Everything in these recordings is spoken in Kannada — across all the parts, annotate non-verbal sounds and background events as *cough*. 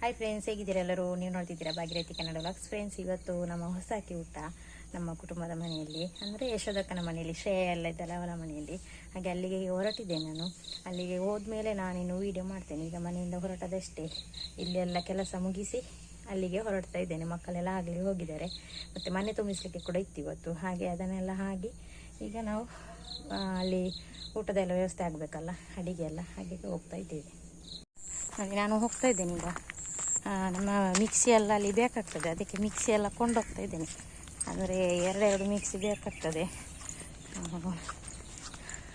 ಹಾಯ್ ಫ್ರೆಂಡ್ಸ್ ಹೇಗಿದ್ದೀರಾ ಎಲ್ಲರೂ? ನೀವು ನೋಡ್ತಿದ್ದೀರಾ ಭಾಗ್ಯರಥಿ ಕನ್ನಡ ವ್ಲಾಗ್ಸ್ ಫ್ರೆಂಡ್ಸ್ ಇವತ್ತು ನಮ್ಮ ಹೊಸಕಿ ಊಟ ನಮ್ಮ ಕುಟುಂಬದ ಮನೆಯಲ್ಲಿ, ಅಂದರೆ ಯಶೋದಕ್ಕನ ಮನೆಯಲ್ಲಿ, ಶ್ರೇಯ ಎಲ್ಲ ಇದ್ದಲ್ಲ ಅವರ ಮನೆಯಲ್ಲಿ. ಹಾಗೆ ಅಲ್ಲಿಗೆ ಹೊರಟಿದ್ದೆ ನಾನು. ಅಲ್ಲಿಗೆ ಹೋದ್ಮೇಲೆ ನಾನಿನ್ನು ವೀಡಿಯೋ ಮಾಡ್ತೇನೆ. ಈಗ ಮನೆಯಿಂದ ಹೊರಟದಷ್ಟೇ. ಇಲ್ಲಿ ಎಲ್ಲ ಕೆಲಸ ಮುಗಿಸಿ ಅಲ್ಲಿಗೆ ಹೊರಡ್ತಾ ಇದ್ದೇನೆ. ಮಕ್ಕಳೆಲ್ಲ ಆಗಲಿ ಹೋಗಿದ್ದಾರೆ. ಮತ್ತು ಮನೆ ತುಂಬಿಸಲಿಕ್ಕೆ ಕೂಡ ಇತ್ತು ಇವತ್ತು. ಹಾಗೆ ಅದನ್ನೆಲ್ಲ ಹಾಗೆ ಈಗ ನಾವು ಅಲ್ಲಿ ಊಟದೆಲ್ಲ ವ್ಯವಸ್ಥೆ ಆಗಬೇಕಲ್ಲ, ಅಡಿಗೆ ಎಲ್ಲ ಹಾಗೆ ಹೋಗ್ತಾ ಇದ್ದೇವೆ. ಹಾಗೆ ನಾನು ಹೋಗ್ತಾ ಇದ್ದೇನೆ ಈಗ. ನಮ್ಮ ಮಿಕ್ಸಿ ಎಲ್ಲ ಅಲ್ಲಿ ಬೇಕಾಗ್ತದೆ. ಅದಕ್ಕೆ ಮಿಕ್ಸಿ ಎಲ್ಲ ಕೊಂಡೋಗ್ತಾ ಇದ್ದೇನೆ. ಅಂದರೆ ಎರಡೆರಡು ಮಿಕ್ಸಿ ಬೇಕಾಗ್ತದೆ.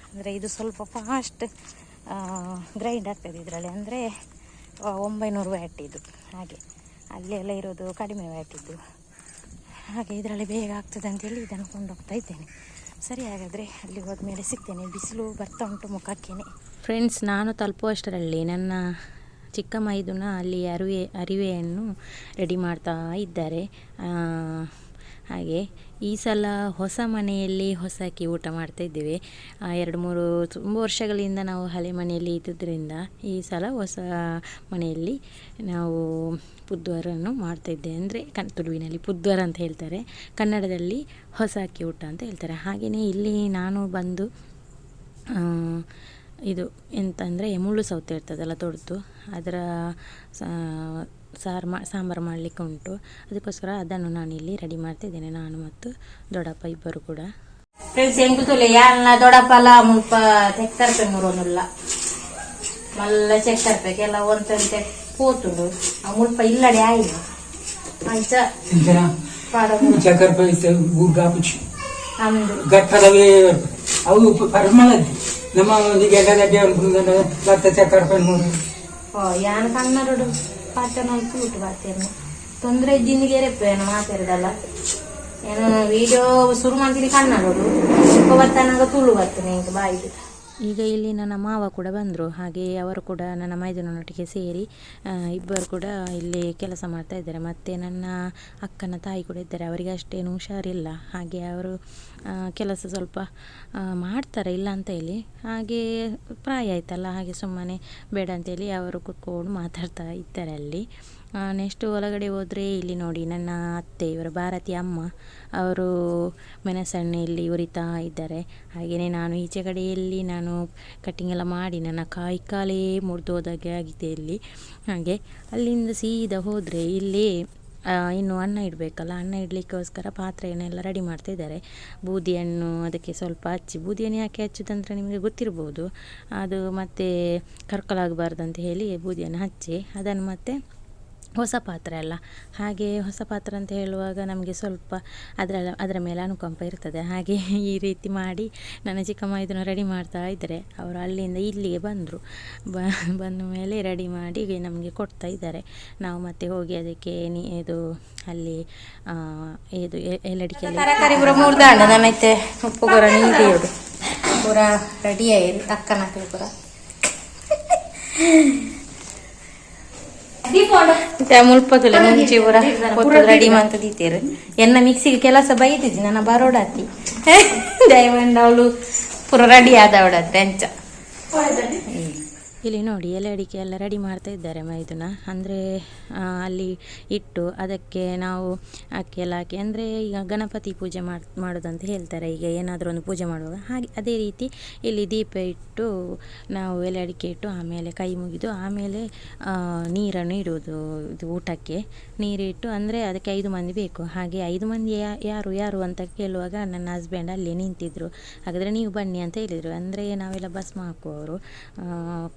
ಅಂದರೆ ಇದು ಸ್ವಲ್ಪ ಫಾಸ್ಟ್ ಗ್ರೈಂಡ್ ಆಗ್ತದೆ ಇದರಲ್ಲಿ. ಅಂದರೆ ಒಂಬೈನೂರು ವ್ಯಾಟ್ ಇದು. ಹಾಗೆ. ಅಲ್ಲಿ ಎಲ್ಲ ಇರೋದು ಕಡಿಮೆ ವ್ಯಾಟ್ ಇದ್ದು. ಹಾಗೆ ಇದರಲ್ಲಿ ಬೇಗ ಆಗ್ತದೆ ಅಂತೇಳಿ ಇದನ್ನು ಕೊಂಡೋಗ್ತಾ ಇದ್ದೇನೆ. ಸರಿ, ಹಾಗಾದರೆ ಅಲ್ಲಿ ಹೋದ್ಮೇಲೆ ಸಿಗ್ತೇನೆ. ಬಿಸಿಲು ಬರ್ತಾ ಉಂಟು ಮುಖಕ್ಕೇನೆ. ಫ್ರೆಂಡ್ಸ್ ನಾನು ತಲುಪುವಷ್ಟರಲ್ಲಿ ನನ್ನ ಚಿಕ್ಕ ಮೈದುನ ಅಲ್ಲಿ ಅರಿವೆ, ಅರಿವೆಯನ್ನು ರೆಡಿ ಮಾಡ್ತಾ ಇದ್ದಾರೆ. ಹಾಗೆ ಈ ಸಲ ಹೊಸ ಮನೆಯಲ್ಲಿ ಹೊಸ ಅಕ್ಕಿ ಊಟ ಮಾಡ್ತಾ ಇದ್ದೇವೆ. ಎರಡು ಮೂರು ತುಂಬ ವರ್ಷಗಳಿಂದ ನಾವು ಹಳೆ ಮನೆಯಲ್ಲಿ ಇದ್ದುದರಿಂದ ಈ ಸಲ ಹೊಸ ಮನೆಯಲ್ಲಿ ನಾವು ಪುದ್ವಾರನ್ನು ಮಾಡ್ತಾ ಇದ್ದೇವೆ. ಅಂದರೆ ಕನ್, ತುಳುವಿನಲ್ಲಿ ಪುದ್ವಾರ ಅಂತ ಹೇಳ್ತಾರೆ. ಕನ್ನಡದಲ್ಲಿ ಹೊಸ ಅಕ್ಕಿ ಊಟ ಅಂತ ಹೇಳ್ತಾರೆ. ಹಾಗೆಯೇ ಇಲ್ಲಿ ನಾನು ಬಂದು ಇದು ಎಂತ ಅಂದರೆ ಮುಳ್ಳು ಸೌತೆ ಇರ್ತದಲ್ಲ ತೊಡ್ತು ಅದರ ಸಾರು ಮಾ ಸಾಂಬಾರು ಮಾಡಲಿಕ್ಕೆ ಉಂಟು. ಅದಕ್ಕೋಸ್ಕರ ಅದನ್ನು ನಾನು ಇಲ್ಲಿ ರೆಡಿ ಮಾಡ್ತಿದ್ದೇನೆ ನಾನು ಮತ್ತು ದೊಡ್ಡಪ್ಪ ಇಬ್ಬರು ಕೂಡ. ಫ್ರೆಂಡ್ಸ್ ಎಂಕುತುಲೆ ಯಾಲ್ನ ದೊಡ್ಡಪ್ಪಲ ಮುಲ್ಪ ತೆಕ್ತರ್ಪೆ ಮುರೋನುಲ್ಲ ಮಲ್ಲ ಚೆಕ್ಕರ್ಪೆ ಕೆಲ ಒಂದಂತೆ ಪೋತುಂಡು. ಆ ಮುಲ್ಪ ಇಲ್ಲಡೆ ಆಯ್ನು? ಅಂಚ ಇಂತನ ಪಾಡೋದು. ಚಕ್ಕರ ಪೈಸೆ ಊರ್ಗಾಪುಚಿ ನಮ್ದು. ಗಟ್ಟದವೇ ಅವು ಪರಮಳದ್ದು. ನಮ್ಮ ಒಂದು ಪೈ ಮೂರು ಓ, ಯಾನ್ ಕನ್ನಡಡು ಪಾಠನ ಕೂಟು ಬಾತೇನು ತೊಂದ್ರೆ ಇದ್ದಿಂದಿಗೆ ರೆಪ್ಪೇನು ಮಾತಾಡಲ್ಲ ಏನು ವಿಡಿಯೋ ಶುರು ಮಾಡ್ತೀನಿ ಸ್ವಲ್ಪ ಬತ್ತಾನಾಗ ತುಳು ಬರ್ತೇನೆ ಇಂಕ ಬಾಯಿಗೆ. ಈಗ ಇಲ್ಲಿ ನನ್ನ ಮಾವ ಕೂಡ ಬಂದರು, ಹಾಗೆ ಅವರು ಕೂಡ ನನ್ನ ಮೈದನೊಟ್ಟಿಗೆ ಸೇರಿ ಇಬ್ಬರು ಕೂಡ ಇಲ್ಲಿ ಕೆಲಸ ಮಾಡ್ತಾ ಇದ್ದಾರೆ. ಮತ್ತು ನನ್ನ ಅಕ್ಕನ ತಾಯಿ ಕೂಡ ಇದ್ದಾರೆ. ಅವರಿಗೆ ಅಷ್ಟೇನು ಹುಷಾರಿಲ್ಲ. ಹಾಗೆ ಅವರು ಕೆಲಸ ಸ್ವಲ್ಪ ಮಾಡ್ತಾರೆ, ಇಲ್ಲ ಅಂತ ಹೇಳಿ. ಹಾಗೆ ಪ್ರಾಯ ಆಯ್ತಲ್ಲ, ಹಾಗೆ ಸುಮ್ಮನೆ ಬೇಡ ಅಂತೇಳಿ ಅವರು ಕೂತ್ಕೊಂಡು ಮಾತಾಡ್ತಾ ಇದ್ದಾರೆ ಅಲ್ಲಿ. ನೆಕ್ಸ್ಟ್ ಒಳಗಡೆ ಹೋದರೆ ಇಲ್ಲಿ ನೋಡಿ ನನ್ನ ಅತ್ತೆ, ಇವರು ಭಾರತಿ ಅಮ್ಮ. ಅವರು ಮೆಣಸಣ್ಣೆಯಲ್ಲಿ ಉರಿತಾ ಇದ್ದಾರೆ. ಹಾಗೆಯೇ ನಾನು ಈಚೆ ಕಡೆಯಲ್ಲಿ ನಾನು ಕಟ್ಟಿಂಗ್ ಎಲ್ಲ ಮಾಡಿ ನನ್ನ ಕಾಯಿ ಕಾಲೇ ಮುರಿದೋದಾಗೆ ಆಗಿದೆ ಇಲ್ಲಿ. ಹಾಗೆ ಅಲ್ಲಿಂದ ಸೀದಾ ಹೋದರೆ ಇಲ್ಲಿ ಇನ್ನು ಅನ್ನ ಇಡಬೇಕಲ್ಲ, ಅನ್ನ ಇಡಲಿಕ್ಕೋಸ್ಕರ ಪಾತ್ರೆಯನ್ನೆಲ್ಲ ರೆಡಿ ಮಾಡ್ತಾ ಇದ್ದಾರೆ. ಬೂದಿಯನ್ನು ಅದಕ್ಕೆ ಸ್ವಲ್ಪ ಹಚ್ಚಿ ಬೂದಿಯನ್ನು ಯಾಕೆ ಹಚ್ಚುದಂದ್ರೆ ನಿಮಗೆ ಗೊತ್ತಿರ್ಬೋದು. ಅದು ಮತ್ತೆ ಕರ್ಕಲಾಗಬಾರ್ದು ಅಂತ ಹೇಳಿ ಬೂದಿಯನ್ನು ಹಚ್ಚಿ, ಅದನ್ನು ಮತ್ತೆ ಹೊಸ ಪಾತ್ರೆ ಅಲ್ಲ. ಹಾಗೆ ಹೊಸ ಪಾತ್ರೆ ಅಂತ ಹೇಳುವಾಗ ನಮಗೆ ಸ್ವಲ್ಪ ಅದರ ಅದರ ಮೇಲೆ ಅನುಕಂಪ ಇರ್ತದೆ. ಹಾಗೆ ಈ ರೀತಿ ಮಾಡಿ ನನ್ನ ಚಿಕ್ಕಮ್ಮ ಇದನ್ನು ರೆಡಿ ಮಾಡ್ತಾ ಇದ್ದಾರೆ ಅವರು ಅಲ್ಲಿಂದ ಇಲ್ಲಿಗೆ ಬಂದರು. ಬ, ಬಂದ ಮೇಲೆ ರೆಡಿ ಮಾಡಿ ನಮಗೆ ಕೊಡ್ತಾ ಇದ್ದಾರೆ. ನಾವು ಮತ್ತೆ ಹೋಗಿ ಅದಕ್ಕೆ ಇದು ಅಲ್ಲಿ ಇದು ಎಲ್ಲಡಿಕೆ ತರಕಾರಿ ಪೂರ ಉಪ್ಪು ಗೊರ ನೀರು ಪೂರ ರೆಡಿ ಆಯ್ತು. ಅಕ್ಕನ ಪೂರ. ಮುಲ್ಪದುಲೆ ಮುಂಚೆ ಪೂರ ಕೊತ್ತು ರೆಡಿ ಅಂತ ದೀತೇರು ಎನ್ನ ಮಿಕ್ಸಿಗೆ ಕೆಲಸ ಬೈತಿದ್ದಿ ನನ್ನ ಬರೋಡಾತಿ. ಡೈಮಂಡ್ *laughs* ಅವಳು ಪೂರ ರೆಡಿ ಆದವಡತ್ತೆ ಅಂಚ. ಇಲ್ಲಿ ನೋಡಿ ಎಲೆ ಅಡಿಕೆ ಎಲ್ಲ ರೆಡಿ ಮಾಡ್ತಾ ಇದ್ದಾರೆ ಮೈದುನ. ಅಂದರೆ ಅಲ್ಲಿ ಇಟ್ಟು ಅದಕ್ಕೆ ನಾವು ಅಕ್ಕಿ ಎಲ್ಲ ಹಾಕಿ, ಅಂದರೆ ಈಗ ಗಣಪತಿ ಪೂಜೆ ಮಾಡಿ, ಮಾಡೋದಂತ ಹೇಳ್ತಾರೆ. ಈಗ ಏನಾದರೂ ಒಂದು ಪೂಜೆ ಮಾಡುವಾಗ ಹಾಗೆ ಅದೇ ರೀತಿ ಇಲ್ಲಿ ದೀಪ ಇಟ್ಟು ನಾವು ಎಲೆ ಅಡಿಕೆ ಇಟ್ಟು ಆಮೇಲೆ ಕೈ ಮುಗಿದು ಆಮೇಲೆ ನೀರನ್ನು ಇಡುವುದು, ಇದು ಊಟಕ್ಕೆ. ನೀರಿಟ್ಟು ಅಂದರೆ ಅದಕ್ಕೆ ಐದು ಮಂದಿ ಬೇಕು. ಹಾಗೆ ಐದು ಮಂದಿ ಯಾರು ಯಾರು ಅಂತ ಕೇಳುವಾಗ ನನ್ನ ಹಸ್ಬೆಂಡ್ ಅಲ್ಲಿ ನಿಂತಿದ್ರು. ಹಾಗಾದರೆ ನೀವು ಬನ್ನಿ ಅಂತ ಹೇಳಿದರು. ಅಂದರೆ ನಾವೆಲ್ಲ ಭಸ್ಮ ಹಾಕುವವರು.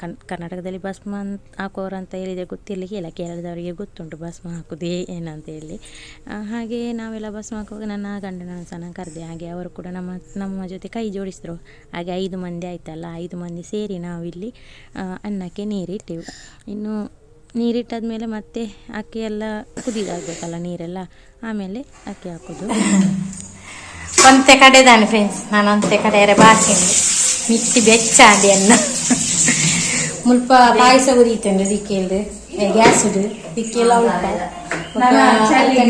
ಕನ್ ಕರ್ನಾಟಕದಲ್ಲಿ ಭಸ್ಮ ಹಾಕುವವರು ಅಂತ ಹೇಳಿದರೆ ಗೊತ್ತಿರಲಿಕ್ಕೆ ಇಲ್ಲ ಕೇರಳದವರಿಗೆ ಗೊತ್ತುಂಟು ಭಸ್ಮ ಹಾಕೋದು ಏನಂತ ಹೇಳಿ. ಹಾಗೆ ನಾವೆಲ್ಲ ಭಸ್ಮ ಹಾಕುವಾಗ ನನ್ನ ಗಂಡನ ಸಹ ಕರೆದೆ. ಹಾಗೆ ಅವರು ಕೂಡ ನಮ್ಮ ನಮ್ಮ ಜೊತೆ ಕೈ ಜೋಡಿಸಿದ್ರು. ಹಾಗೆ ಐದು ಮಂದಿ ಆಯ್ತಲ್ಲ, ಐದು ಮಂದಿ ಸೇರಿ ನಾವಿಲ್ಲಿ ಅನ್ನಕ್ಕೆ ನೀರಿಟ್ಟೆವು. ಇನ್ನು ನೀರಿಟ್ಟಾದ್ಮೇಲೆ ಮತ್ತೆ ಅಕ್ಕಿ ಎಲ್ಲ ಕುದಿದಾಗಬೇಕಲ್ಲ ನೀರೆಲ್ಲ, ಆಮೇಲೆ ಅಕ್ಕಿ ಹಾಕೋದು. *coughs* ಒಂತೆ ಕಡೆದಾನೆ ಫ್ರೆಂಡ್ಸ್ ನಾನು ಒಂತೆ ಕಡೆಯರೆ ಬಾಸಿಂದು ಮಿಕ್ಸಿ ಬೆಚ್ಚಾದೆ ಅನ್ನ. ಮುಲ್ಪ ಪಾಯಸ ಉರಿತಂಡು ದಿಕ್ಕೆಲ್ದು ಗ್ಯಾಸ್ ಉಡು ದಿಕ್ಕೆಲ್ಲ ಉಳ್ಪ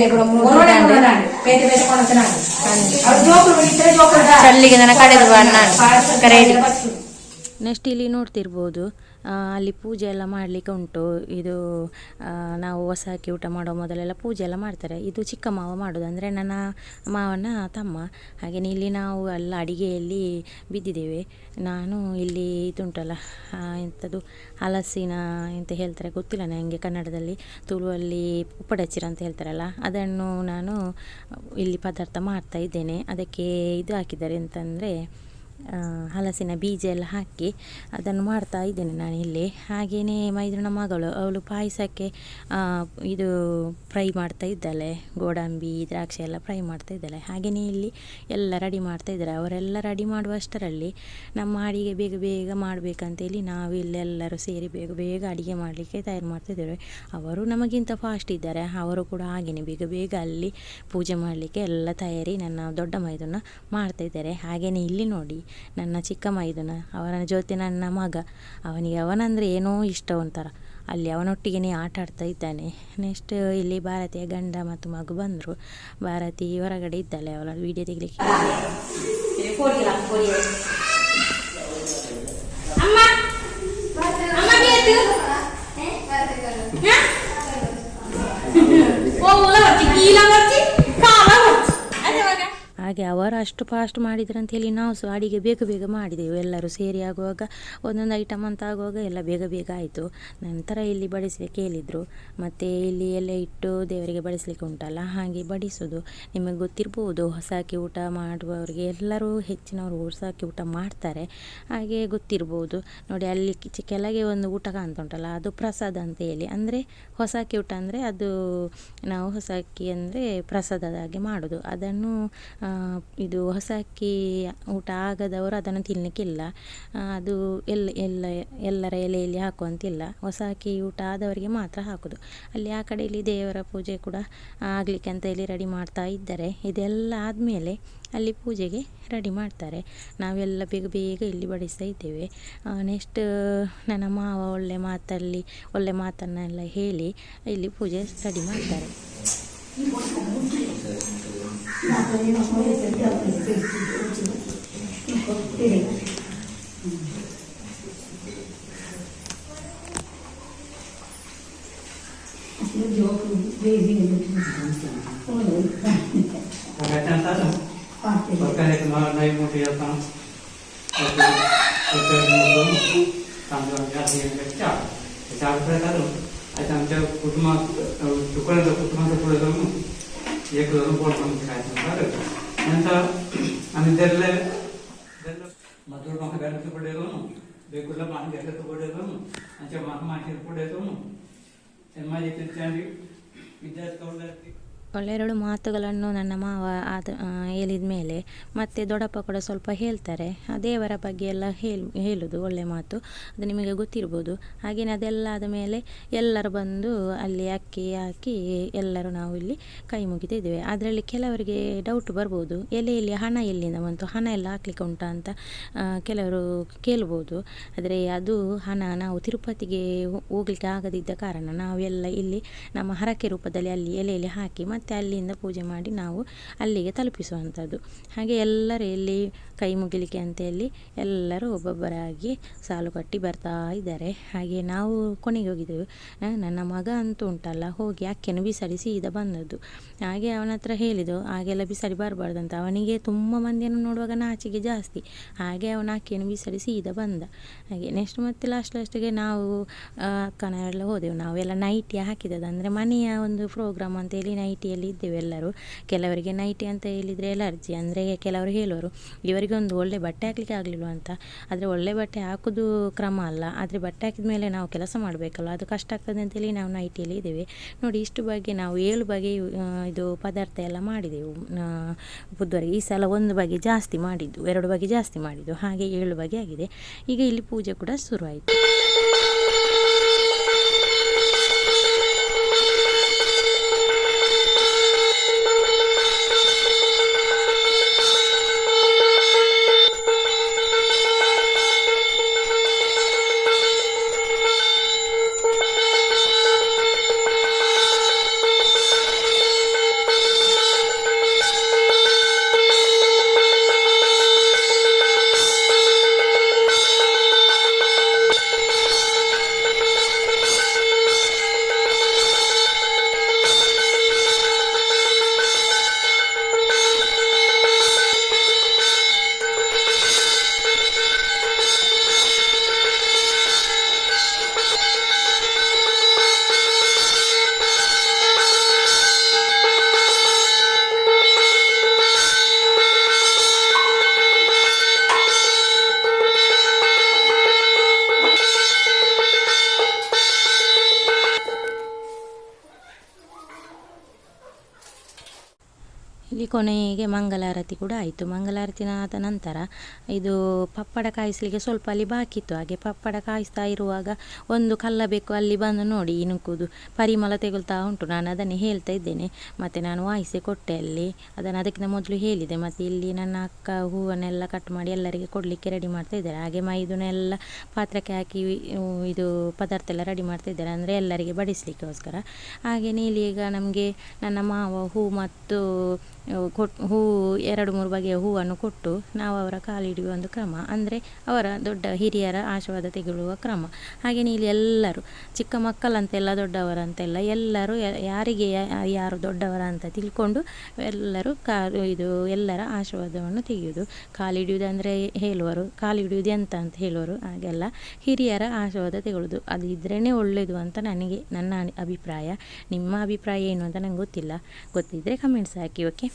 ಕೂಡ ಮೂರು ಚಲ್ಲಿಗೆ ನನ್ನ ಕಡೆದು ಬಣ್ಣ ಕರೆಡಿ ನೆಕ್ಸ್ಟ್ ಇಲ್ಲಿ ನೋಡ್ತಿರ್ಬೋದು ಅಲ್ಲಿ ಪೂಜೆ ಎಲ್ಲ ಮಾಡಲಿಕ್ಕೆ ಉಂಟು. ಇದು ನಾವು ಹೊಸ ಅಕ್ಕಿ ಊಟ ಮಾಡೋ ಮೊದಲೆಲ್ಲ ಪೂಜೆ ಎಲ್ಲ ಮಾಡ್ತಾರೆ. ಇದು ಚಿಕ್ಕ ಮಾವ ಮಾಡೋದು. ಅಂದರೆ ನನ್ನ ಮಾವನ ತಮ್ಮ. ಹಾಗೆಯೇ ಇಲ್ಲಿ ನಾವು ಎಲ್ಲ ಅಡಿಗೆಯಲ್ಲಿ ಬಿದ್ದಿದ್ದೇವೆ. ನಾನು ಇಲ್ಲಿ ಇದುಂಟಲ್ಲ ಎಂಥದ್ದು ಹಲಸಿನ ಅಂತ ಹೇಳ್ತಾರೆ ಗೊತ್ತಿಲ್ಲ ನನಗೆ ಕನ್ನಡದಲ್ಲಿ. ತುಳುವಲ್ಲಿ ಉಪ್ಪಡಚ್ಚಿರ ಅಂತ ಹೇಳ್ತಾರಲ್ಲ, ಅದನ್ನು ನಾನು ಇಲ್ಲಿ ಪದಾರ್ಥ ಮಾಡ್ತಾ ಇದ್ದೇನೆ. ಅದಕ್ಕೆ ಇದು ಹಾಕಿದ್ದಾರೆ. ಅಂತಂದರೆ ಹಲಸಿನ ಬೀಜ ಎಲ್ಲ ಹಾಕಿ ಅದನ್ನು ಮಾಡ್ತಾ ಇದ್ದೇನೆ ನಾನು ಇಲ್ಲಿ. ಹಾಗೆಯೇ ಮೈದ್ರನ ಮಗಳು, ಅವಳು ಪಾಯಸಕ್ಕೆ ಇದು ಫ್ರೈ ಮಾಡ್ತಾ ಇದ್ದಾಳೆ. ಗೋಡಂಬಿ, ದ್ರಾಕ್ಷಿ ಎಲ್ಲ ಫ್ರೈ ಮಾಡ್ತಾ ಇದ್ದಾಳೆ. ಹಾಗೆಯೇ ಇಲ್ಲಿ ಎಲ್ಲ ರೆಡಿ ಮಾಡ್ತಾ ಇದ್ದಾರೆ. ಅವರೆಲ್ಲ ರೆಡಿ ಮಾಡುವಷ್ಟರಲ್ಲಿ ನಮ್ಮ ಅಡಿಗೆ ಬೇಗ ಬೇಗ ಮಾಡಬೇಕಂತೇಳಿ ನಾವು ಇಲ್ಲೆಲ್ಲರೂ ಸೇರಿ ಬೇಗ ಬೇಗ ಅಡಿಗೆ ಮಾಡಲಿಕ್ಕೆ ತಯಾರು ಮಾಡ್ತಿದ್ದೇವೆ ಅವರು ನಮಗಿಂತ ಫಾಸ್ಟ್ ಇದ್ದಾರೆ. ಅವರು ಕೂಡ ಹಾಗೆಯೇ ಬೇಗ ಬೇಗ ಅಲ್ಲಿ ಪೂಜೆ ಮಾಡಲಿಕ್ಕೆ ಎಲ್ಲ ತಯಾರಿ ನನ್ನ ದೊಡ್ಡ ಮೈದನ್ನು ಮಾಡ್ತಾ ಇದ್ದಾರೆ. ಹಾಗೆಯೇ ಇಲ್ಲಿ ನೋಡಿ ನನ್ನ ಚಿಕ್ಕಮ್ಮ ಇದನ್ನು ಅವನ ಜೊತೆ ನನ್ನ ಮಗ ಅವನಿಗೆ ಅವನಂದರೆ ಏನೋ ಇಷ್ಟ ಒಂಥರ. ಅಲ್ಲಿ ಅವನೊಟ್ಟಿಗೆ ಆಟ ಆಡ್ತಾ ಇದ್ದಾನೆ. ನೆಕ್ಸ್ಟ್ ಇಲ್ಲಿ ಭಾರತೀಯ ಗಂಡ ಮತ್ತು ಮಗು ಬಂದರು. ಭಾರತಿ ಹೊರಗಡೆ ಇದ್ದಾಳೆ ಅವಳ ವಿಡಿಯೋ ತೆಗಿಲಿಕ್ಕೆ. ಅಮ್ಮ ಅಮ್ಮ ಬೇಕು ಓ ಉಲ ಬರ್ತಿ ಕೀಲ ಬರ್ತಿ ಕಾಲ ಬರ್ತಿ ಅದೇ ಮಗ ಹಾಗೆ ಅವರು ಅಷ್ಟು ಫಾಸ್ಟ್ ಮಾಡಿದ್ರು ಅಂತ ಹೇಳಿ ನಾವು ಸಹ ಅಡಿಗೆ ಬೇಗ ಬೇಗ ಮಾಡಿದೆವು. ಎಲ್ಲರೂ ಸೇರಿ ಆಗುವಾಗ ಒಂದೊಂದು ಐಟಮ್ ಅಂತ ಆಗುವಾಗ ಎಲ್ಲ ಬೇಗ ಬೇಗ ಆಯಿತು. ನಂತರ ಇಲ್ಲಿ ಬಡಿಸಲಿಕ್ಕೆ ಹೇಳಿದರು. ಮತ್ತು ಇಲ್ಲಿ ಎಲ್ಲ ಇಟ್ಟು ದೇವರಿಗೆ ಬಡಿಸಲಿಕ್ಕೆ ಉಂಟಲ್ಲ, ಹಾಗೆ ಬಡಿಸೋದು. ನಿಮಗೆ ಗೊತ್ತಿರ್ಬೋದು ಹೊಸಾಕಿ ಊಟ ಮಾಡುವವರಿಗೆ ಎಲ್ಲರೂ ಹೆಚ್ಚಿನವರು ಹೊಸಾಕಿ ಊಟ ಮಾಡ್ತಾರೆ. ಹಾಗೆ ಗೊತ್ತಿರ್ಬೋದು. ನೋಡಿ ಅಲ್ಲಿ ಕೆಳಗೆ ಒಂದು ಊಟ ಕಾಣ್ತಾ ಉಂಟಲ್ಲ, ಅದು ಪ್ರಸಾದ ಅಂತ ಹೇಳಿ. ಅಂದರೆ ಹೊಸ ಅಕ್ಕಿ ಊಟ ಅಂದರೆ ಅದು ನಾವು ಹೊಸ ಅಕ್ಕಿ ಅಂದರೆ ಪ್ರಸಾದದ ಹಾಗೆ ಮಾಡೋದು. ಅದನ್ನು ಇದು ಹೊಸ ಅಕ್ಕಿ ಊಟ ಆಗದವರು ಅದನ್ನು ತಿನ್ನಲಿಕ್ಕಿಲ್ಲ ಅದು ಎಲ್ಲ ಎಲ್ಲ, ಎಲ್ಲರ ಎಲೆಯಲ್ಲಿ ಹಾಕುವಂತಿಲ್ಲ. ಹೊಸ ಅಕ್ಕಿ ಊಟ ಆದವರಿಗೆ ಮಾತ್ರ ಹಾಕೋದು. ಅಲ್ಲಿ ಆ ಕಡೆಯಲ್ಲಿ ದೇವರ ಪೂಜೆ ಕೂಡ ಆಗಲಿಕ್ಕೆ ಅಂತ ಹೇಳಿ ರೆಡಿ ಮಾಡ್ತಾ ಇದ್ದಾರೆ. ಇದೆಲ್ಲ ಆದಮೇಲೆ ಅಲ್ಲಿ ಪೂಜೆಗೆ ರೆಡಿ ಮಾಡ್ತಾರೆ. ನಾವೆಲ್ಲ ಬೇಗ ಬೇಗ ಇಲ್ಲಿ ಬಡಿಸ್ತಾ ಇದ್ದೇವೆ. ನೆಕ್ಸ್ಟ್ ನನ್ನ ಮಾವ ಒಳ್ಳೆ ಮಾತಲ್ಲಿ, ಒಳ್ಳೆ ಮಾತನ್ನೆಲ್ಲ ಹೇಳಿ ಇಲ್ಲಿ ಪೂಜೆ ರೆಡಿ ಮಾಡ್ತಾರೆ. 나중에 거기에 쓸데없는 일도 있지. 그것들이. 아시는 조금 외생이 무슨 오늘. 아가짱 따라. सरकार एक नवा नई मोटी काम चार चार आमच्या कुटुंबात तुकडे कुटुंबाचं पुढे जाऊन boleh tu. Bekula mak garu tu boleh tu. Macam mak mak tu boleh tu. Emang itu jadi. ವಿದ್ಯಾರ್ಥಿ ಒಳ್ಳೆರಡು ಮಾತುಗಳನ್ನು ನನ್ನ ಮಾವ ಆದ ಹೇಳಿದ ಮೇಲೆ ಮತ್ತೆ ದೊಡ್ಡಪ್ಪ ಕೂಡ ಸ್ವಲ್ಪ ಹೇಳ್ತಾರೆ. ಆ, ದೇವರ ಬಗ್ಗೆ ಎಲ್ಲ ಹೇಳಿ, ಹೇಳೋದು ಒಳ್ಳೆ ಮಾತು. ಅದು ನಿಮಗೆ ಗೊತ್ತಿರ್ಬೋದು. ಹಾಗೆಯೇ ಅದೆಲ್ಲ ಆದ ಮೇಲೆ ಎಲ್ಲರೂ ಬಂದು ಅಲ್ಲಿ ಅಕ್ಕಿ ಹಾಕಿ ಎಲ್ಲರೂ ನಾವು ಇಲ್ಲಿ ಕೈ ಮುಗಿತಿದ್ದೇವೆ ಅದರಲ್ಲಿ ಕೆಲವರಿಗೆ ಡೌಟ್ ಬರ್ಬೋದು. ಎಲೆಯಲ್ಲಿ ಹಣ ಎಲ್ಲಿಂದ ಬಂತು? ಹಣ ಎಲ್ಲ ಹಾಕ್ಲಿಕ್ಕೆ ಉಂಟಾ ಅಂತ ಕೆಲವರು ಕೇಳ್ಬೋದು. ಆದರೆ ಅದು ಹಣ ನಾವು ತಿರುಪತಿಗೆ ಹೋಗ್ಲಿಕ್ಕೆ ಆಗದಿದ್ದ ಕಾರಣ ನಾವೆಲ್ಲ ಇಲ್ಲಿ ನಮ್ಮ ಹರಕೆ ರೂಪದಲ್ಲಿ ಅಲ್ಲಿ ಎಲೆಯಲ್ಲಿ ಹಾಕಿ ಮತ್ತು ಅಲ್ಲಿಂದ ಪೂಜೆ ಮಾಡಿ ನಾವು ಅಲ್ಲಿಗೆ ತಲುಪಿಸುವಂಥದ್ದು. ಹಾಗೆ ಎಲ್ಲರೂ ಇಲ್ಲಿ ಕೈ ಮುಗಿಲಿಕ್ಕೆ ಅಂತೇಳಿ ಎಲ್ಲರೂ ಒಬ್ಬೊಬ್ಬರಾಗಿ ಸಾಲು ಕಟ್ಟಿ ಬರ್ತಾ ಇದ್ದಾರೆ. ಹಾಗೆ ನಾವು ಕೊನೆಗೆ ಹೋಗಿದ್ದೆವು. ನನ್ನ ಮಗ ಅಂತೂ ಉಂಟಲ್ಲ, ಹೋಗಿ ಅಕ್ಕಿಯನ್ನು ಬಿಸಾಡಿ ಸೀದಾ ಬಂದದ್ದು. ಹಾಗೆ ಅವನ ಹತ್ರ ಹೇಳಿದ್ದು ಹಾಗೆಲ್ಲ ಬಿಸಾಡಿ ಬರಬಾರ್ದಂತ ಅವನಿಗೆ ತುಂಬ ಮಂದಿಯನ್ನು ನೋಡುವಾಗ ನಾಚಿಕೆ ಜಾಸ್ತಿ. ಹಾಗೆ ಅವನ ಅಕ್ಕಿಯನ್ನು ಬಿಸಾಡಿ ಸೀದಾ ಬಂದ. ಹಾಗೆ ನೆಕ್ಸ್ಟ್ ಮತ್ತೆ ಲಾಸ್ಟ್ ಲಾಸ್ಟಿಗೆ ನಾವು ಅಕ್ಕನ ಎಲ್ಲ ಹೋದೆವು. ನಾವೆಲ್ಲ ನೈಟಿ ಹಾಕಿದದ್ದು ಅಂದರೆ ಮನೆಯ ಒಂದು ಪ್ರೋಗ್ರಾಮ್ ಅಂತೇಳಿ ನೈಟಿಯಲ್ಲಿ ಇದ್ದೇವೆ ಎಲ್ಲರೂ. ಕೆಲವರಿಗೆ ನೈಟಿ ಅಂತ ಹೇಳಿದರೆ ಎಲರ್ಜಿ ಅಂದರೆ ಕೆಲವರು ಹೇಳೋರು ಇವರಿಗೆ ಒಂದು ಒಳ್ಳೆ ಬಟ್ಟೆ ಹಾಕ್ಲಿಕ್ಕೆ ಆಗಲಿಲ್ಲ ಅಂತ. ಆದರೆ ಒಳ್ಳೆ ಬಟ್ಟೆ ಹಾಕೋದು ಕ್ರಮ ಅಲ್ಲ. ಆದರೆ ಬಟ್ಟೆ ಹಾಕಿದ ಮೇಲೆ ನಾವು ಕೆಲಸ ಮಾಡಬೇಕಲ್ಲ ಅದು ಕಷ್ಟ ಆಗ್ತದೆ ಅಂತೇಳಿ ನಾವು ನೈಟಿಯಲ್ಲಿ ಇದ್ದೇವೆ. ನೋಡಿ, ಇಷ್ಟು ಬಗ್ಗೆ ನಾವು ಏಳು ಬಗೆ ಇದು ಪದಾರ್ಥ ಎಲ್ಲ ಮಾಡಿದೆವು. ಬುದ್ಧವರಿಗೆ ಈ ಸಲ ಒಂದು ಬಗೆ ಜಾಸ್ತಿ ಮಾಡಿದ್ದು, ಎರಡು ಬಗೆ ಜಾಸ್ತಿ ಮಾಡಿದ್ದು. ಹಾಗೆ ಏಳು ಬಗೆ ಆಗಿದೆ. ಈಗ ಇಲ್ಲಿ ಪೂಜೆ ಕೂಡ ಶುರುವಾಯಿತು. ಕೊನೆಗೆ ಮಂಗಳಾರತಿ ಕೂಡ ಆಯಿತು. ಮಂಗಳಾರತಿ ಆದ ನಂತರ ಇದು ಪಪ್ಪಡ ಕಾಯಿಸಲಿಕ್ಕೆ ಸ್ವಲ್ಪ ಅಲ್ಲಿ ಬಾಕಿ ಇತ್ತು ಹಾಗೆ ಪಪ್ಪಡ ಕಾಯಿಸ್ತಾ ಇರುವಾಗ ಒಂದು ಕಲ್ಲ ಬೇಕು, ಅಲ್ಲಿ ಬಂದು ನೋಡಿ ಇಣುಕುದು ಪರಿಮಳ ತೆಗೊಳ್ತಾ ಉಂಟು. ನಾನು ಅದನ್ನೇ ಹೇಳ್ತಾ ಇದ್ದೇನೆ. ಮತ್ತು ನಾನು ವಾಯಿಸಿ ಕೊಟ್ಟೆ ಅಲ್ಲಿ. ಅದನ್ನು ಅದಕ್ಕಿಂತ ಮೊದಲು ಹೇಳಿದೆ. ಮತ್ತು ಇಲ್ಲಿ ನನ್ನ ಅಕ್ಕ ಹೂವನ್ನೆಲ್ಲ ಕಟ್ ಮಾಡಿ ಎಲ್ಲರಿಗೆ ಕೊಡಲಿಕ್ಕೆ ರೆಡಿ ಮಾಡ್ತಾ ಇದ್ದಾರೆ. ಹಾಗೆ ಮೈದುನೆಲ್ಲ ಪಾತ್ರಕ್ಕೆ ಹಾಕಿ ಇದು ಪದಾರ್ಥ ಎಲ್ಲ ರೆಡಿ ಮಾಡ್ತಾ ಇದ್ದಾರೆ. ಅಂದರೆ ಎಲ್ಲರಿಗೆ ಬಡಿಸಲಿಕ್ಕೋಸ್ಕರ. ಹಾಗೆ ನೀಲಿ ಈಗ ನಮಗೆ ನನ್ನ ಮಾವ ಹೂ ಮತ್ತು ಕೊಟ್, ಹೂ, ಎರಡು, ಮೂರು ಬಗೆಯ ಹೂವನ್ನು ಕೊಟ್ಟು ನಾವು ಅವರ ಕಾಲಿಡುವ ಒಂದು ಕ್ರಮ. ಅಂದರೆ ಅವರ ದೊಡ್ಡ ಹಿರಿಯರ ಆಶೀರ್ವಾದ ತೆಗೆದುಕೊಳ್ಳುವ ಕ್ರಮ. ಹಾಗೆಯೇ ಇಲ್ಲಿ ಎಲ್ಲರೂ, ಚಿಕ್ಕ ಮಕ್ಕಳಂತೆಲ್ಲ ದೊಡ್ಡವರಂತೆಲ್ಲ ಎಲ್ಲರೂ ಯಾರಿಗೆ ಯಾರು ದೊಡ್ಡವರ ಅಂತ ತಿಳ್ಕೊಂಡು ಎಲ್ಲರೂ ಕಾ, ಇದು ಎಲ್ಲರ ಆಶೀರ್ವಾದವನ್ನು ತೆಗೆಯುವುದು. ಕಾಲಿಡಿಯುವುದು ಅಂದರೆ ಹೇಳುವರು ಕಾಲಿಡಿಯುವುದು ಎಂತ ಅಂತ ಹೇಳುವರು. ಹಾಗೆಲ್ಲ ಹಿರಿಯರ ಆಶೀರ್ವಾದ ತೆಗೊಳ್ಳೋದು ಅದು ಇದ್ರೇ ಒಳ್ಳೆಯದು ಅಂತ ನನಗೆ, ನನ್ನ ಅಭಿಪ್ರಾಯ. ನಿಮ್ಮ ಅಭಿಪ್ರಾಯ ಏನು ಅಂತ ನಂಗೆ ಗೊತ್ತಿಲ್ಲ. ಗೊತ್ತಿದ್ದರೆ ಕಮೆಂಟ್ಸ್ ಹಾಕಿ ಓಕೆ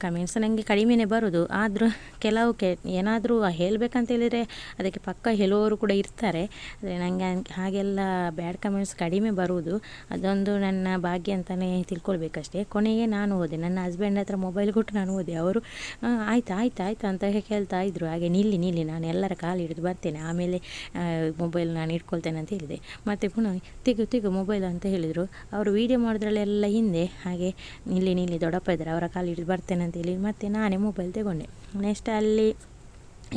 ಕಮೆಂಟ್ಸ್ ನನಗೆ ಕಡಿಮೆನೇ ಬರೋದು. ಆದರೂ ಕೆಲವು ಕೆ ಏನಾದರೂ ಹೇಳಬೇಕಂತ ಹೇಳಿದರೆ ಅದಕ್ಕೆ ಪಕ್ಕ ಹೇಳುವವರು ಕೂಡ ಇರ್ತಾರೆ. ಅಂದರೆ ನನಗೆ ಹಾಗೆಲ್ಲ ಬ್ಯಾಡ್ ಕಮೆಂಟ್ಸ್ ಕಡಿಮೆ ಬರುವುದು ಅದೊಂದು ನನ್ನ ಭಾಗ್ಯ ಅಂತಲೇ ತಿಳ್ಕೊಳ್ಬೇಕಷ್ಟೇ. ಕೊನೆಗೆ ನಾನು ಓದೆ. ನನ್ನ ಹಸ್ಬೆಂಡ್ ಹತ್ರ ಮೊಬೈಲ್ ಕೊಟ್ಟು ನಾನು ಓದೆ. ಅವರು "ಆ, ಆಯ್ತು ಆಯ್ತು ಆಯ್ತು ಅಂತ ಕೇಳ್ತಾ ಇದ್ದರು ಹಾಗೆ ನಿಲ್ಲಿ ನಿಲ್ಲಿ ನಾನು ಎಲ್ಲರ ಕಾಲು ಹಿಡಿದು ಬರ್ತೇನೆ. ಆಮೇಲೆ ಮೊಬೈಲ್ ನಾನು ಇಟ್ಕೊಳ್ತೇನೆ ಅಂತ ಹೇಳಿದೆ. ಮತ್ತು ಪುನಃ ತೆಗು ತೆಗು ಮೊಬೈಲ್ ಅಂತ ಹೇಳಿದರು. ಅವರು ವೀಡಿಯೋ ಮಾಡಿದ್ರಲ್ಲೆಲ್ಲ ಹಿಂದೆ ಹಾಗೆ ನಿಲ್ಲಿ ನಿಲ್ಲಿ ದೊಡ್ಡಪ್ಪ ಇದ್ದಾರೆ. ಅವರ ಕಾಲು ಹಿಡಿದು ಬರ್ತೇನೆ. ಅಂತೇಳಿ ಮತ್ತೆ ನಾನೇ ಮೊಬೈಲ್ ತಗೊಂಡೆ. ನೆಕ್ಸ್ಟ್ ಅಲ್ಲಿ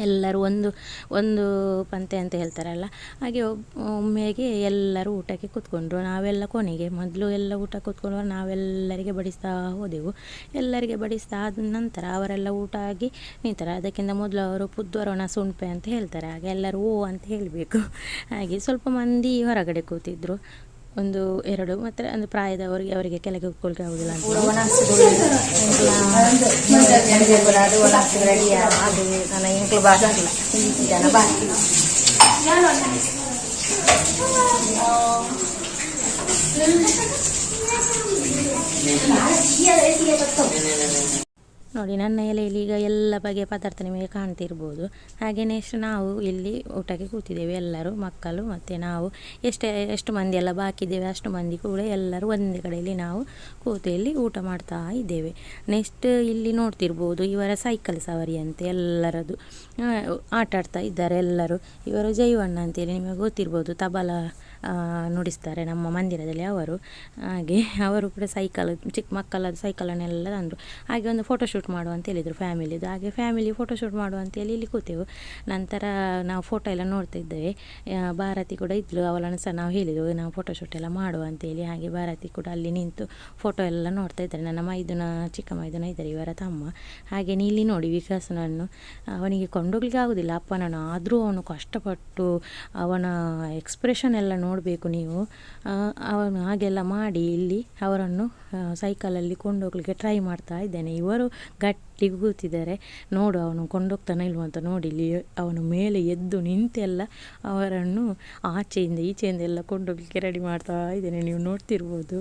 ಎಲ್ಲರೂ ಒಂದು ಒಂದು ಪಂತೆ ಅಂತ ಹೇಳ್ತಾರಲ್ಲ, ಹಾಗೆ ಒಮ್ಮೆಗೆ ಎಲ್ಲರೂ ಊಟಕ್ಕೆ ಕೂತ್ಕೊಂಡ್ರು. ನಾವೆಲ್ಲ ಕೊನೆಗೆ ಮೊದಲು ಎಲ್ಲ ಊಟ ಕೂತ್ಕೊಂಡು ನಾವೆಲ್ಲರಿಗೆ ಬಡಿಸ್ತಾ ಹೋದೆವು. ಎಲ್ಲರಿಗೆ ಬಡಿಸ್ತಾ ಆದ ನಂತರ ಅವರೆಲ್ಲ ಊಟ ಆಗಿ ನಿಂತಾರೆ. ಅದಕ್ಕಿಂತ ಮೊದಲು ಅವರು ಪುದ್ದೂರವಣ ಸುಣ್ಪೆ ಅಂತ ಹೇಳ್ತಾರೆ. ಹಾಗೆ ಎಲ್ಲರೂ ಓ ಅಂತ ಹೇಳಬೇಕು. ಹಾಗೆ ಸ್ವಲ್ಪ ಮಂದಿ ಹೊರಗಡೆ ಕೂತಿದ್ರು. ಒಂದು ಎರಡು ಮತ್ತೆ ಅಂದ್ರೆ ಪ್ರಾಯದವರಿಗೆ ಅವರಿಗೆ ಕೆಳಗೆ ಕೂತ್ಕೊಳ್ಕೆ ಆಗುದಿಲ್ಲ ಅಂತ. ಪೂರ ನೋಡಿ, ನನ್ನ ಎಲೆಯಲ್ಲಿ ಈಗ ಎಲ್ಲ ಬಗೆಯ ಪದಾರ್ಥ ನಿಮಗೆ ಕಾಣ್ತಿರ್ಬೋದು. ಹಾಗೆ ನೆಕ್ಸ್ಟ್ ನಾವು ಇಲ್ಲಿ ಊಟಕ್ಕೆ ಕೂತಿದ್ದೇವೆ, ಎಲ್ಲರೂ, ಮಕ್ಕಳು ಮತ್ತು ನಾವು. ಎಷ್ಟು ಎಷ್ಟು ಮಂದಿ ಎಲ್ಲ ಬಾಕಿ ಇದ್ದೇವೆ, ಅಷ್ಟು ಮಂದಿ ಕೂಡ ಎಲ್ಲರೂ ಒಂದೇ ಕಡೆಯಲ್ಲಿ ನಾವು ಕೂತು ಊಟ ಮಾಡ್ತಾ ಇದ್ದೇವೆ. ನೆಕ್ಸ್ಟ್ ಇಲ್ಲಿ ನೋಡ್ತಿರ್ಬೋದು, ಇವರ ಸೈಕಲ್ ಸವಾರಿ ಅಂತ ಎಲ್ಲರದು ಆಟಾಡ್ತಾ ಇದ್ದಾರೆ ಎಲ್ಲರೂ. ಇವರು ಜೈವಣ್ಣ ಅಂತೇಳಿ ನಿಮಗೆ ಗೊತ್ತಿರ್ಬೋದು, ತಬಲ ನುಡಿಸ್ತಾರೆ ನಮ್ಮ ಮಂದಿರದಲ್ಲಿ ಅವರು. ಹಾಗೆ ಅವರು ಕೂಡ ಸೈಕಲ್, ಚಿಕ್ಕ ಮಕ್ಕಳದ್ದು ಸೈಕಲನ್ನೆಲ್ಲ ತಂದರು. ಹಾಗೆ ಒಂದು ಫೋಟೋಶೂಟ್ ಮಾಡುವ ಅಂತ ಹೇಳಿದರು ಫ್ಯಾಮಿಲಿದು. ಹಾಗೆ ಫ್ಯಾಮಿಲಿ ಫೋಟೋಶೂಟ್ ಮಾಡುವ ಅಂತೇಳಿ ಇಲ್ಲಿ ಕೂತೆವು. ನಂತರ ನಾವು ಫೋಟೋ ಎಲ್ಲ ನೋಡ್ತಿದ್ದೇವೆ ಭಾರತಿ ಕೂಡ ಇದ್ಲು. ಅವಳನ್ನು ಸಹ ನಾವು ಹೇಳಿದೆವು, ನಾವು ಫೋಟೋಶೂಟ್ ಎಲ್ಲ ಮಾಡುವ ಅಂತೇಳಿ ಹಾಗೆ ಭಾರತಿ ಕೂಡ ಅಲ್ಲಿ ನಿಂತು ಫೋಟೋ ಎಲ್ಲ ನೋಡ್ತಾ ಇದ್ದಾರೆ. ನನ್ನ ಮೈದುನ, ಚಿಕ್ಕ ಮೈದುನ ಇದ್ದಾರೆ, ಇವರ ತಮ್ಮ. ಹಾಗೆ ಇಲ್ಲಿ ನೋಡಿ ವಿಕಾಸನನ್ನು. ಅವನಿಗೆ ಕೊಂಡೋಗ್ಲಿಕ್ಕೆ ಆಗೋದಿಲ್ಲ. ಅಪ್ಪನನ್ನು ಆದರೂ ಅವನು ಕಷ್ಟಪಟ್ಟು ಅವನ ಎಕ್ಸ್ಪ್ರೆಷನ್ ಎಲ್ಲ ನೋಡಬೇಕು ನೀವು. ಅವನು ಹಾಗೆಲ್ಲ ಮಾಡಿ ಇಲ್ಲಿ ಅವರನ್ನು ಸೈಕಲಲ್ಲಿ ಕೊಂಡೋಗ್ಲಿಕ್ಕೆ ಟ್ರೈ ಮಾಡ್ತಾ ಇದ್ದೇನೆ. ಇವರು ಗಟ್ಟಿ ಕೂತಿದ್ದಾರೆ ನೋಡು ಅವನು ಕೊಂಡೋಗ್ತಾನೆ ಇಲ್ವ ಅಂತ ನೋಡಿ ಇಲ್ಲಿ ಅವನು ಮೇಲೆ ಎದ್ದು ನಿಂತೆಲ್ಲ ಅವರನ್ನು ಆಚೆಯಿಂದ ಈಚೆಯಿಂದ ಎಲ್ಲ ಕೊಂಡೋಗ್ಲಿಕ್ಕೆ ರೆಡಿ ಮಾಡ್ತಾ ಇದ್ದೇನೆ. ನೀವು ನೋಡ್ತಿರ್ಬೋದು.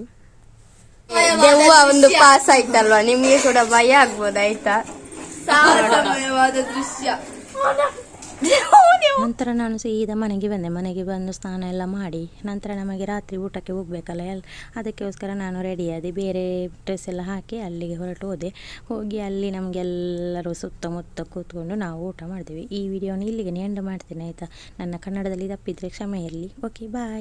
ದೆವ್ವ ಒಂದು ಪಾಸ್ ಆಯ್ತಲ್ವಾ? ನಿಮ್ಗೆ ಕೂಡ ಭಯ ಆಗ್ಬೋದು ಆಯ್ತಾ ಸಾಹಸಮಯವಾದ ದೃಶ್ಯ ನಂತರ ನಾನು ಸೀದಾ ಮನೆಗೆ ಬಂದೆ. ಮನೆಗೆ ಬಂದು ಸ್ನಾನ ಎಲ್ಲ ಮಾಡಿ ನಂತರ ನಮಗೆ ರಾತ್ರಿ ಊಟಕ್ಕೆ ಹೋಗಬೇಕಲ್ಲ ಎಲ್ ಅದಕ್ಕೋಸ್ಕರ ನಾನು ರೆಡಿಯಾದೆ ಬೇರೆ ಡ್ರೆಸ್ ಎಲ್ಲ ಹಾಕಿ ಅಲ್ಲಿಗೆ ಹೊರಟು ಹೋದೆ. ಹೋಗಿ ಅಲ್ಲಿ ನಮಗೆಲ್ಲರೂ ಸುತ್ತಮುತ್ತ ಕೂತ್ಕೊಂಡು ನಾವು ಊಟ ಮಾಡ್ತೀವಿ ಈ ವಿಡಿಯೋನ ಇಲ್ಲಿಗೆ ಎಂಡ್ ಮಾಡ್ತೇನೆ, ಆಯಿತಾ? ನನ್ನ ಕನ್ನಡದಲ್ಲಿ ತಪ್ಪಿದರೆ ಕ್ಷಮೆ ಇರಲಿ ಓಕೆ ಬಾಯ್